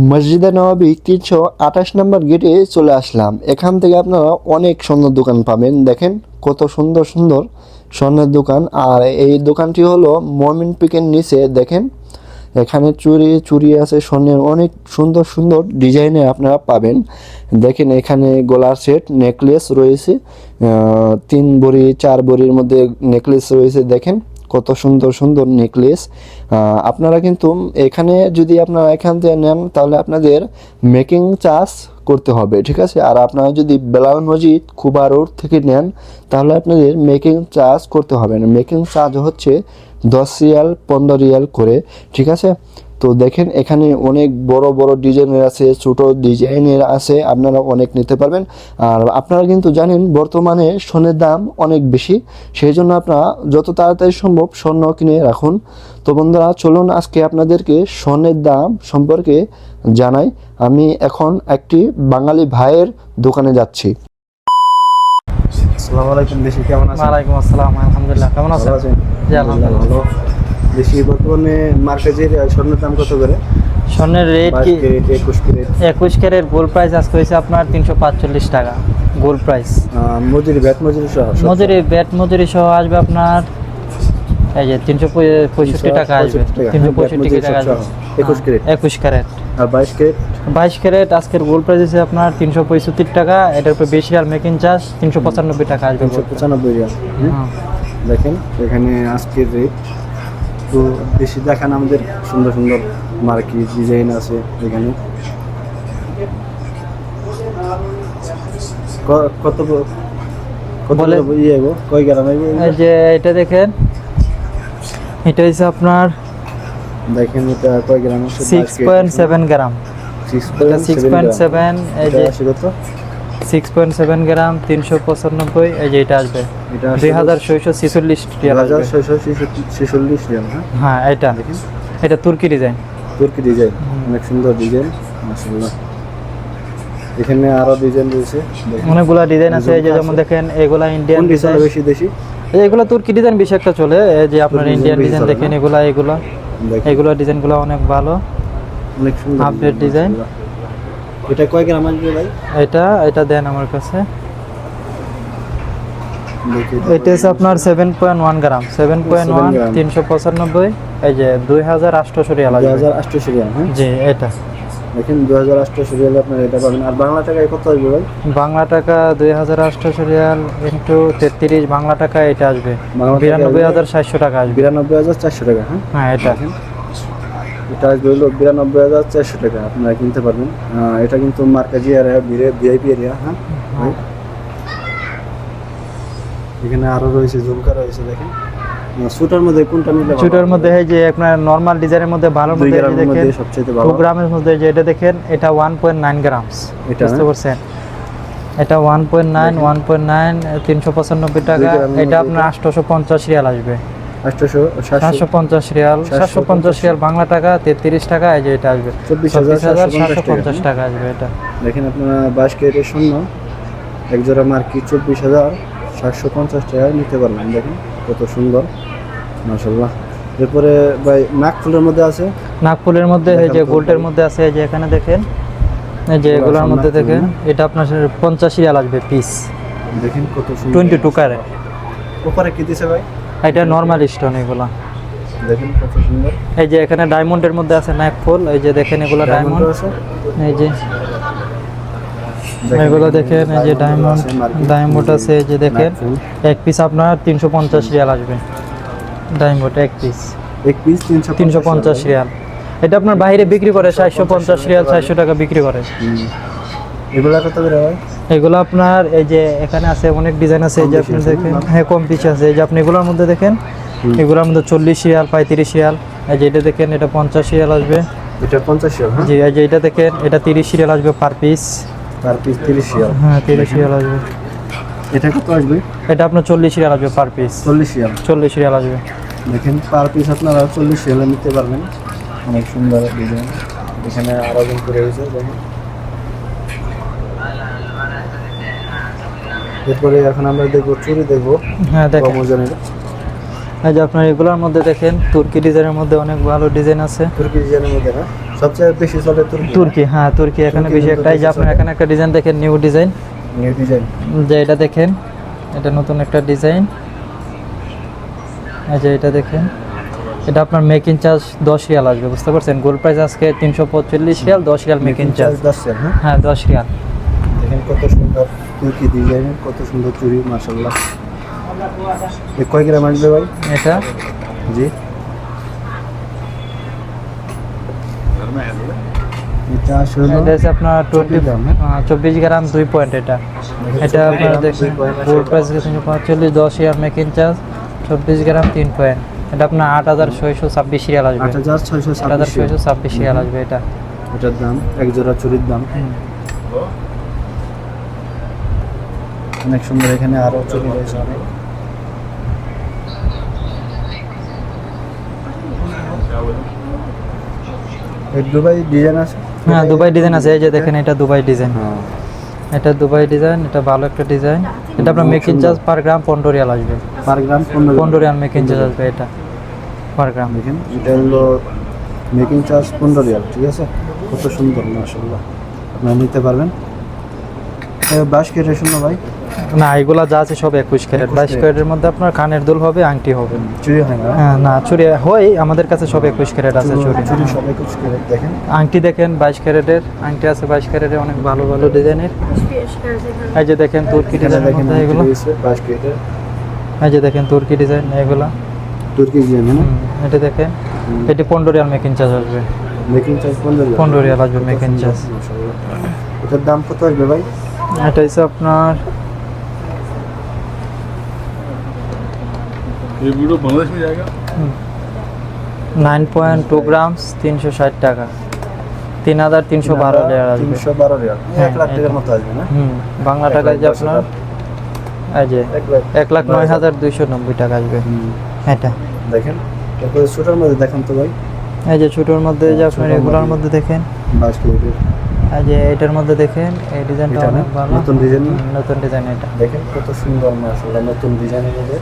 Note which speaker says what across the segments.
Speaker 1: মসজিদে নবাবী তিনশো আঠাশ নম্বর গেটে চলে আসলাম। এখান থেকে আপনারা অনেক সুন্দর দোকান পাবেন। দেখেন কত সুন্দর সুন্দর স্বর্ণের দোকান। আর এই দোকানটি হলো মমিন পিকের নিচে, দেখেন। এখানে চুরি চুরি আছে, স্বর্ণের অনেক সুন্দর সুন্দর ডিজাইনের আপনারা পাবেন। দেখেন এখানে গলার সেট, নেকলেস রয়েছে। তিন বড়ি, চার বড়ির মধ্যে নেকলেস রয়েছে, দেখেন। কত সুন্দর সুন্দর নেকলেস আপনারা কিন্তু এখানে যদি আপনারা এখান থেকে নেন, তাহলে আপনাদের মেকিং চার্জ করতে হবে, ঠিক আছে? আর আপনারা যদি বেলাল মসজিদ, খুবা রোড থেকে নেন, তাহলে আপনাদের মেকিং চার্জ করতে হবে। না মেকিং চার্জ হচ্ছে দশ রিয়াল, পনেরো রিয়াল করে, ঠিক আছে? তো দেখেন এখানে অনেক বড় বড় ডিজাইনের আছে ছোট ডিজাইনের আছে আপনারা অনেক নিতে পারবেন। আর আপনারা কিন্তু জানেন বর্তমানে স্বর্ণের দাম অনেক বেশি। সেই জন্য আপনারা যত তাড়াতাড়ি সম্ভব স্বর্ণ কিনে রাখুন। তো বন্ধুরা চলুন আজকে আপনাদেরকে স্বর্ণের দাম সম্পর্কে জানাই। আমি এখন একটি বাঙালি ভাইয়ের দোকানে যাচ্ছি।
Speaker 2: আসসালামু আলাইকুম দেশি কেমন আছেন?
Speaker 3: ওয়ালাইকুম আসসালাম আলহামদুলিল্লাহ কেমন আছেন?
Speaker 2: আছেন?
Speaker 3: জি আলহামদুলিল্লাহ।
Speaker 2: ভালো। দেশি বর্তমানে মার্কেটের স্বর্ণের দাম কত করে?
Speaker 3: স্বর্ণের রেট কি?
Speaker 2: একুশ ক্যারেট।
Speaker 3: একুশ গোল্ড প্রাইস আজকে হয়েছে আপনার তিনশো পাঁচচল্লিশ টাকা গোল্ড প্রাইস।
Speaker 2: মজুরি ব্যাট মজুরি সহ
Speaker 3: মজুরি ব্যাট মজুরি সহ আসবে আপনার এই যে তিনশো পঁয়ষট্টি টাকা আসবে
Speaker 2: 365
Speaker 3: তিনশো
Speaker 2: হ্যাঁ,
Speaker 3: পঁয়ষট্টি টাকা আসবে
Speaker 2: সহ, 21 ক্যারেট।
Speaker 3: হ্যাঁ, একুশ ক্যারেট।
Speaker 2: আর বাইশ ক্যারেট?
Speaker 3: বাইশ ক্যারেট আজকের গোল্ড প্রাইস আছে আপনার তিনশো পঁয়ষট্টি টাকা এটার উপর বেশি আর মেকিং চার্জ তিনশো পঁচানব্বই টাকা আসবে
Speaker 2: তিনশো পঁচানব্বই?
Speaker 3: হ্যাঁ।
Speaker 2: দেখেন এখানে আজকের রেট তো বেশি দেখান আমাদের। সুন্দর সুন্দর মার্কি ডিজাইন আছে এখানে। কত কত ইয়ে কয় গ্রাম
Speaker 3: যে? এটা দেখেন এটা হচ্ছে আপনার
Speaker 2: দেখেন এটা কয়
Speaker 3: gram six point seven
Speaker 2: gram.
Speaker 3: Six six point seven এই যে
Speaker 2: কত?
Speaker 3: সিক্স পয়েন্ট সেভেন গ্রাম তিনশো পঁচানব্বই এই যে এটা আসবে।
Speaker 2: এটা
Speaker 3: দুই হাজার ছয়শো ছেচল্লিশ রিয়াল
Speaker 2: ছেচল্লিশ রিয়াল হ্যাঁ?
Speaker 3: হ্যাঁ এটা।
Speaker 2: দেখেন
Speaker 3: এটা তুর্কি ডিজাইন
Speaker 2: তুর্কি ডিজাইন অনেক সুন্দর ডিজাইন মাশাআল্লাহ। এখানে আরও ডিজাইন রয়েছে।
Speaker 3: অনেকগুলা ডিজাইন আছে এই যে যেমন দেখেন এগুলা ইন্ডিয়ান
Speaker 2: ডিজাইন
Speaker 3: ডিজাইন
Speaker 2: বেশি দেশি?
Speaker 3: এগুলো তুর্কি ডিজাইন বেশি একটা চলে এই যে আপনার ইন্ডিয়ান ডিজাইন দেখেন? এগুলা এগুলো। এগুলো ডিজাইনগুলো অনেক ভালো।
Speaker 2: অনেক সুন্দর
Speaker 3: Update design।
Speaker 2: এটা কয় গ্রাম আসবে ভাই?
Speaker 3: এটা এটা দেন আমার কাছে। এটা হচ্ছে আপনার seven point one gram. Seven point
Speaker 2: one.
Speaker 3: তিনশো পঁচানব্বই এই যে দুই হাজার আটশোশো রিয়াল
Speaker 2: দুই হাজার আটশোশো রিয়াল হ্যাঁ?
Speaker 3: জি এটা।
Speaker 2: দেখেন দুই হাজার আটশোশো রিয়াল আপনার এটা পাবেন। আর বাংলা টাকায় কত আসবে ভাই?
Speaker 3: বাংলা টাকা দুই হাজার আটশোশো রিয়াল ইন্টু তেত্রিশ বাংলা টাকা এটা আসবে। বিরানব্বই? হাজার সাতশো টাকা আসবে।
Speaker 2: বিরানব্বই হাজার চারশো টাকা হ্যাঁ?
Speaker 3: হ্যাঁ এটা।
Speaker 2: এটা হলো বিরানব্বই হাজার চারশো টাকা আপনারা কিনতে পারবেন। এটা কিন্তু মার্কাজি এরিয়া ভিআইপি এরিয়া হ্যাঁ। এখানে আরও রয়েছে ঝুমকা রয়েছে দেখেন। সুটার মধ্যে কোনটা নিলে ভালো?
Speaker 3: মধ্যে এই যে আপনার নর্মাল ডিজাইনের মধ্যে ভালো মধ্যে এই যে
Speaker 2: গ্রামের
Speaker 3: দেখেন
Speaker 2: সবচেয়ে
Speaker 3: টু
Speaker 2: ভালো
Speaker 3: গ্রামের মধ্যে যে এটা দেখেন এটা বুঝতে পারছেন? টাকা। এটা আপনার রিয়াল আসবে। সাতশো পঞ্চাশ রিয়াল।
Speaker 2: সাতশো
Speaker 3: পঞ্চাশ রিয়াল বাংলা টাকা তেত্রিশ টাকা এই যে এটা আসবে।
Speaker 2: চব্বিশ হাজার সাতশো পঞ্চাশ টাকা।
Speaker 3: টাকা আসবে এটা।
Speaker 2: দেখেন আপনারা বাইশ কেটের শূন্য। এক জোড়া মার্কি চব্বিশ হাজার সাতশো পঞ্চাশ টাকায় নিতে পারবেন। দেখেন কত সুন্দর। মাসাল্লাহ এরপরে ভাই নাকফুলের মধ্যে আছে?
Speaker 3: নাগপুরের মধ্যে এই যে গোল্ডের মধ্যে আছে এই যে এখানে দেখেন। এই যে এগুলোর মধ্যে দেখেন এটা আপনার পঞ্চাশ রিয়াল আসবে পিস
Speaker 2: দেখেন কত সুন্দর।
Speaker 3: টোয়েন্টি টু ক্যারেট
Speaker 2: ওপরে কি দিছে ভাই?
Speaker 3: এটা নর্মাল স্টোন এগুলো। এই যে এখানে ডায়মন্ডের মধ্যে আছে নাইক ফুল এই যে দেখেন এগুলো ডায়মন্ড
Speaker 2: আছে?
Speaker 3: এই যে। এগুলো দেখেন এই যে ডায়মন্ড ডায়মন্ড আছে এই যে দেখেন। এক পিস আপনার তিনশো পঞ্চাশ রিয়াল আসবে। ডায়মন্ড এক পিস
Speaker 2: এক পিস তিনশো
Speaker 3: পঞ্চাশ রিয়াল। এটা আপনার বাইরে বিক্রি করে চারশো পঞ্চাশ রিয়াল চারশো টাকা বিক্রি করে।
Speaker 2: এগুলা কত করে ভাই?
Speaker 3: এগুলো আপনার এই যে এখানে আছে অনেক ডিজাইন আছে এই যে আপনি দেখেন। হ্যাঁ কম পিস আছে। এই যে আপনি এগুলোর মধ্যে দেখেন এগুলোর মধ্যে চল্লিশ রিয়াল পঁয়ত্রিশ রিয়াল। এই যে এটা দেখেন এটা পঞ্চাশ রিয়াল আসবে।
Speaker 2: এটা পঞ্চাশ রিয়াল হ্যাঁ?
Speaker 3: জি এই যে এটা দেখেন এটা তিরিশ রিয়াল আসবে পার পিস
Speaker 2: পার পিস তিরিশ রিয়াল।
Speaker 3: হ্যাঁ তিরিশ রিয়াল আসবে।
Speaker 2: এটা কত আসবে?
Speaker 3: এটা আপনার চল্লিশ রিয়াল আসবে পার পিস
Speaker 2: চল্লিশ রিয়াল।
Speaker 3: চল্লিশ রিয়াল আসবে।
Speaker 2: দেখেন পার পিস আপনারা চল্লিশ রিয়ালে নিতে পারবেন। অনেক সুন্দর ডিজাইন এখানে আরও কিন্তু রয়েছে দেখেন। এরপরে এখন আমরা দেখব চুরি দেখব।
Speaker 3: হ্যাঁ দেখেন। এই যে আপনার এগুলোর মধ্যে দেখেন তুর্কি ডিজাইনের মধ্যে অনেক ভালো ডিজাইন আছে।
Speaker 2: তুর্কি ডিজাইনের মধ্যে না? সবচেয়ে বেশি চলে তুর্কি
Speaker 3: তুর্কি হ্যাঁ তুর্কি এখানে বেশি
Speaker 2: কিন্তু
Speaker 3: একটাই যে আপনার এখানে একটা ডিজাইন দেখেন নিউ ডিজাইন।
Speaker 2: New design.
Speaker 3: যে এটা দেখেন এটা নতুন একটা ডিজাইন। এই যে এটা দেখেন এটা আপনার মেকিং চার্জ দশ রিয়াল আসবে বুঝতে পারছেন? গোল্ড প্রাইস আজকে তিনশো পঁয়তাল্লিশ রিয়াল দশ রিয়াল মেকিং চার্জ
Speaker 2: দশ হ্যাঁ?
Speaker 3: হ্যাঁ দশ রিয়াল।
Speaker 2: দেখেন কত সুন্দর তুর্কি ডিজাইন কত সুন্দর চুরি মাশাল্লাহ এ কয় গ্রাম আসবে ভাই?
Speaker 3: এটা?
Speaker 2: জি। এটা আসলে
Speaker 3: এটা হচ্ছে আপনার টোয়েন্টি
Speaker 2: গ্রাম,
Speaker 3: চব্বিশ গ্রাম দুই পয়েন্ট এটা। এটা আপনার দেখেন। প্রাইস পঁয়তাল্লিশ দশ মেকিং চার্জ চব্বিশ গ্রাম তিন পয়েন্ট এটা আপনার আট হাজার ছয়শো ছাব্বিশ রিয়াল আসবে।
Speaker 2: আট হাজার ছয়শো
Speaker 3: আট হাজার ছয়শো ছাব্বিশ রিয়াল আসবে এটা।
Speaker 2: এটার দাম এক জোড়া চুরির দাম। অনেক সুন্দর এখানে আরও চুরি রয়েছে অনেক। দুবাই ডিজাইন আছে?
Speaker 3: হ্যাঁ দুবাই ডিজাইন আছে। এই যে দেখেন এটা দুবাই ডিজাইন।
Speaker 2: হ্যাঁ।
Speaker 3: এটা দুবাই ডিজাইন এটা ভালো একটা ডিজাইন। এটা আপনার মেকিং চার্জ পার গ্রাম পনেরো রিয়াল আসবে।
Speaker 2: পার গ্রাম পনেরো
Speaker 3: রিয়াল। মেকিং চার্জ আসবে এটা পার গ্রাম
Speaker 2: দেখেন এটা হলো মেকিং চার্জ পনেরো রিয়াল ঠিক আছে? কত সুন্দর মাসাল্লাহ আপনারা নিতে পারবেন। বাস কেটে শুনো ভাই।
Speaker 3: না এগুলা যা আছে সব একুশ ক্যারেট।
Speaker 2: 21
Speaker 3: বাইশ ক্যারেটের মধ্যে আপনার কানের দুল হবে আংটি হবে।
Speaker 2: চুরি হয় না?
Speaker 3: হ্যাঁ না চুরি হয় আমাদের কাছে সব একুশ ক্যারেট আছে চুরি
Speaker 2: চুরি। সব একুশ করে দেখেন।
Speaker 3: আংটি দেখেন বাইশ ক্যারেটের আংটি আছে বাইশ ক্যারেটের অনেক ভালো ভালো ডিজাইনের। এই যে দেখেন তুর্কি ডিজাইন
Speaker 2: দেখেন
Speaker 3: এগুলো। এই যে দেখেন তুর্কি ডিজাইন এগুলো।
Speaker 2: তুর্কি ডিজাইন
Speaker 3: এটা দেখেন। এটি পনেরো রিয়াল মেকিং চার্জ আসবে।
Speaker 2: মেকিং চার্জ পনেরো রিয়াল
Speaker 3: পনেরো আসবে মেকিং চার্জ।
Speaker 2: এটার দাম কত আসবে ভাই?
Speaker 3: এটা হচ্ছে আপনার
Speaker 4: ये वीडियो बांग्लादेश में जाएगा
Speaker 3: নাইন পয়েন্ট টু গ্রামস তিনশো ষাট টাকা তিন হাজার তিনশো বারো রিয়াল আসবে
Speaker 2: তিনশো বারো রিয়াল
Speaker 3: হ্যাঁ,
Speaker 2: এক লাখ
Speaker 3: এটা।
Speaker 2: টাকার মতো আসবে না
Speaker 3: হুম বাংলা
Speaker 2: এক
Speaker 3: টাকায়
Speaker 2: লাখ
Speaker 3: যে
Speaker 2: দশ
Speaker 3: আপনার
Speaker 2: হাজার।
Speaker 3: এই যে
Speaker 2: এক লাখ
Speaker 3: এক লাখ নয় হাজার দুইশো নব্বই টাকা আসবে
Speaker 2: হুম,
Speaker 3: এটা
Speaker 2: দেখেন তারপরে ছোটোর মধ্যে দেখান তো ভাই
Speaker 3: এই যে ছোটোর মধ্যে যে আপনার
Speaker 2: ছোটোর
Speaker 3: এগুলোর
Speaker 2: মধ্যে।
Speaker 3: মধ্যে দেখেন
Speaker 2: বাস কেটের
Speaker 3: এই যে এটার মধ্যে দেখেন এই ডিজাইনটা
Speaker 2: এটা না?
Speaker 3: অনেক ভালো
Speaker 2: নতুন ডিজাইন না?
Speaker 3: হুম, নতুন ডিজাইন এটা
Speaker 2: দেখেন কত সুন্দর মাশাআল্লাহ নতুন ডিজাইনের মধ্যে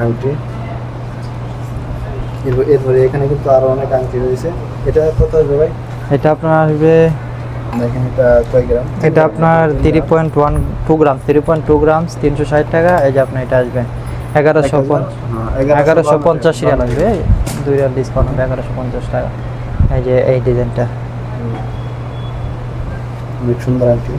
Speaker 2: আংটি। এরপর- এখানে কিন্তু আরও অনেক আংটি রয়েছে। এটা কত আসবে ভাই?
Speaker 3: এটা আপনার আসবে
Speaker 2: দেখেন এটা কয় গ্রাম?
Speaker 3: এটা আপনার three point one two gram three point two grams তিনশো ষাট টাকা। এই যে আপনার এটা আসবে। এগারোশো পঞ্চাশ।
Speaker 2: হ্যাঁ,
Speaker 3: এগারোশো পঞ্চাশ রিয়াল আসবে। দুই রিয়াল ডিসকাউন্ট হবে এগারোশো পঞ্চাশ টাকা। এই যে এই ডিজাইনটা
Speaker 2: অনেক সুন্দর আংটি।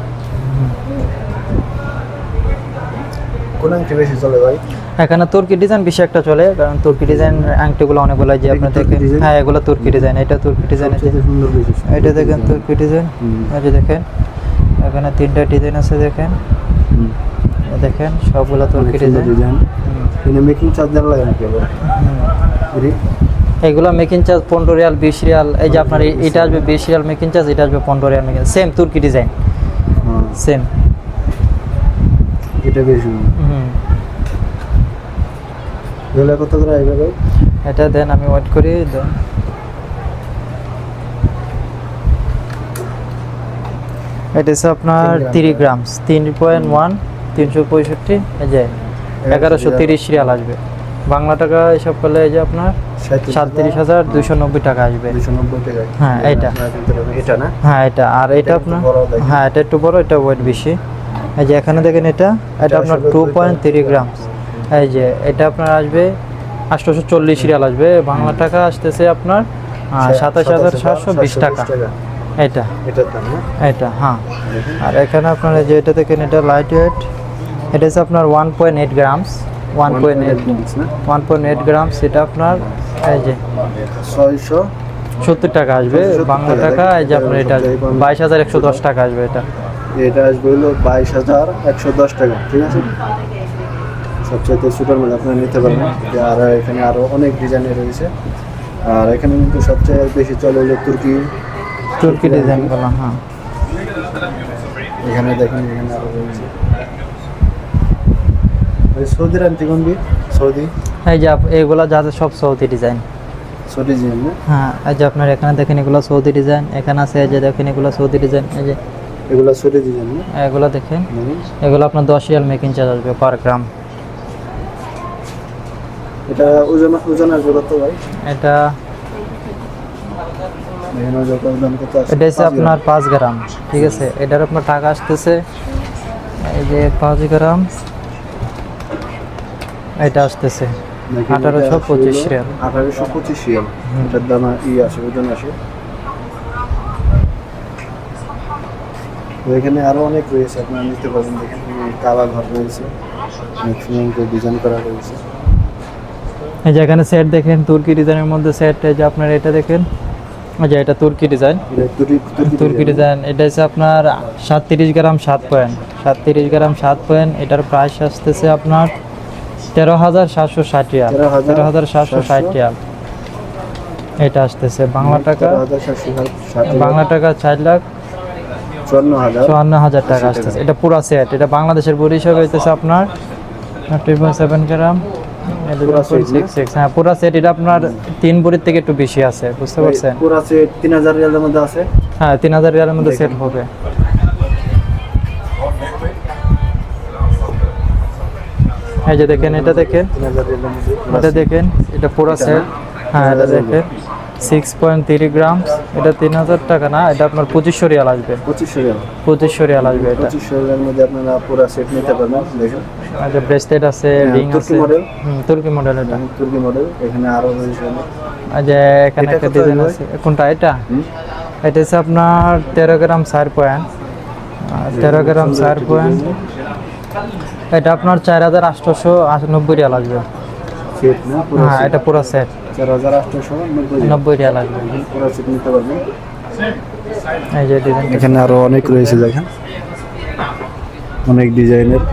Speaker 2: কোন আংটি বেশি চলে ভাই?
Speaker 3: এখানে তুর্কি ডিজাইন বেশি একটা চলে কারণ তুর্কি ডিজাইন আংটিগুলো অনেকগুলো যে
Speaker 2: এটা
Speaker 3: আপনার দেখেন হ্যাঁ এগুলো তুর্কি ডিজাইন এটা তুর্কি ডিজাইন এটা দেখেন তুর্কি ডিজাইন। এই যে দেখেন এখানে তিনটা ডিজাইন আছে দেখেন। দেখেন সবগুলো তুর্কি ডিজাইন
Speaker 2: ডিজাইন মেকিং চার্জ দেওয়া লাগে নাকি এটি?
Speaker 3: এগুলো মেকিং চার্জ পনেরো রিয়াল বিশ রিয়াল এই যে আপনার এটা আসবে বিশ রিয়াল মেকিং চার্জ এটা আসবে পনেরো রিয়াল মেকিং সেম তুর্কি ডিজাইন সেম
Speaker 2: এটা বেশি সুন্দর এগুলো কত করে আসবে
Speaker 3: এটা দেন আমি ওয়েট করি দেন। এটা হচ্ছে আপনার তিরিশ গ্রামস। তিন পয়েন্ট ওয়ান তিনশো পঁয়ষট্টি এই যে এগারোশো তিরিশ রিয়াল আসবে। বাংলা টাকা হিসাব করলে এই যে আপনার সাতত্রিশ হাজার দুইশো নব্বই টাকা আসবে।
Speaker 2: দুশো
Speaker 3: হ্যাঁ, এইটা।
Speaker 2: এটা। না?
Speaker 3: হ্যাঁ এটা। আর এটা
Speaker 2: এটা
Speaker 3: আপনার হ্যাঁ এটা একটু বড় এটা ওয়েট বেশি। এই যে এখানে দেখেন এটা এটা আপনার টু পয়েন্ট থ্রি গ্রামস এই যে এটা আপনার আসবে আটশোশো চল্লিশ রিয়াল আসবে। বাংলা টাকা আসতেছে আপনার সাতাশ হাজার সাতশো বিশ টাকা। এটা। এটা হ্যাঁ। আর এখানে আপনার এই যে এটা দেখেন এটা লাইট ওয়েট এটা হচ্ছে আপনার one point eight grams one point
Speaker 2: eight
Speaker 3: one point eight grams এটা আপনার এই যে
Speaker 2: ছয়শো
Speaker 3: সত্তর টাকা আসবে। বাংলা
Speaker 2: টাকা।
Speaker 3: এই যে আপনার এটা বাইশ হাজার একশো দশ টাকা আসবে এটা।
Speaker 2: এটা আসবে হলো বাইশ হাজার একশো দশ টাকা ঠিক আছে? সবচেয়ে সুপার মাল আপনারা নিতে পারবেন। আর এখানে আরও অনেক ডিজাইনের রয়েছে। আর এখানে কিন্তু সবচেয়ে বেশি চলে হলো তুর্কি।
Speaker 3: তুর্কি ডিজাইনগুলো হ্যাঁ।
Speaker 2: এখানে দেখেন এখানে আরও রয়েছে। সৌদির সৌদি?
Speaker 3: এই যে এইগুলা যাদের সব সৌদি ডিজাইন
Speaker 2: সৌদি জিএম না?
Speaker 3: হ্যাঁ এই যে আপনার এখানে দেখেন এগুলো সৌদি ডিজাইন এখানে আছে এই যে দেখেন এগুলো সৌদি ডিজাইন এই যে
Speaker 2: এগুলো সৌদি ডিজাইন
Speaker 3: এগুলো দেখেন।
Speaker 2: দেখেন।
Speaker 3: এগুলো আপনার দশ রিয়াল মেকিং চার্জ আসবে পার গ্রাম
Speaker 2: এটা ওজন ওজন আসবে কত ভাই?
Speaker 3: এটা এটা হচ্ছে আপনার পাঁচ গ্রাম ঠিক আছে? এটার আপনার টাকা আসতেছে এই যে পাঁচ গ্রাম এটা আসতেছে আঠারোশো পঁচিশ রিয়াল।
Speaker 2: আঠারোশো পঁচিশ রিয়াল। এটার দাম ই আসে ওজন আসে। তো এখানে আরও অনেক রয়েছে আপনারা নিতে পারবেন। দেখেন এখানে কাবা ঘর রয়েছে সুন্দর ডিজাইন করা রয়েছে।
Speaker 3: এই যে এখানে সেট দেখেন তুর্কি ডিজাইনের মধ্যে সেট যে আপনার এটা দেখেন যে এটা তুর্কি ডিজাইন
Speaker 2: তুর্কি
Speaker 3: ডিজাইন এটা হচ্ছে আপনার সাতত্রিশ গ্রাম সাত পয়েন্ট সাতত্রিশ গ্রাম সাত পয়েন্ট এটার প্রাইস আসতেছে আপনার তেরো হাজার সাতশো ষাট রিয়াল। তেরো হাজার সাতশো ষাট রিয়াল। এটা আসতেছে বাংলা টাকা। বাংলা টাকা চার লাখ
Speaker 2: চুয়ান্ন হাজার।
Speaker 3: টাকা আসতেছে। এটা পুরো সেট এটা বাংলাদেশের বড়ি হিসাবে হইতেছে আপনার টু পয়েন্ট সেভেন গ্রাম হ্যাঁ পুরো সেট এটা আপনার তিন বড়ির থেকে একটু বেশি আছে বুঝতে পারছেন?
Speaker 2: পুরো তিন হাজার রিয়ালের মধ্যে আছে।
Speaker 3: হ্যাঁ তিন হাজার রিয়ালের মধ্যে সেট হবে। এই যে দেখেন এটা দেখেন। এটা দেখেন এটা পুরো সেট হ্যাঁ এটা দেখেন। সিক্স পয়েন্ট থ্রি গ্রাম এটা তিন হাজার টাকা না এটা আপনার পঁচিশশো রিয়াল আসবে।
Speaker 2: পঁচিশশো রিয়াল।
Speaker 3: পঁচিশশো রিয়াল আসবে এটা।
Speaker 2: পঁচিশশো রিয়ালের মধ্যে আপনারা পুরো সেট নিতে পারবেন দেখেন।
Speaker 3: যে ব্রেসলেট আছে
Speaker 2: হ্যাঁ,
Speaker 3: রিং আছে। হুম, তুর্কি মডেল এটা।
Speaker 2: তুর্কি মডেল এখানে
Speaker 3: আরও। যে এখানে একটা ডিজাইন আছে। কোনটা? এটা? এটা হচ্ছে আপনার তেরো গ্রাম চার পয়েন্ট তেরো গ্রাম চার পয়েন্ট এটা আপনার চার হাজার আটশোশো নব্বই রিয়াল আসবে।
Speaker 2: সেট না? পুরো
Speaker 3: হ্যাঁ এটা পুরো সেট।
Speaker 2: পুরো নিতে পারবেন
Speaker 3: এই যে ডিজাইন
Speaker 2: এখানে আরও অনেক রয়েছে দেখেন। অনেক ডিজাইনের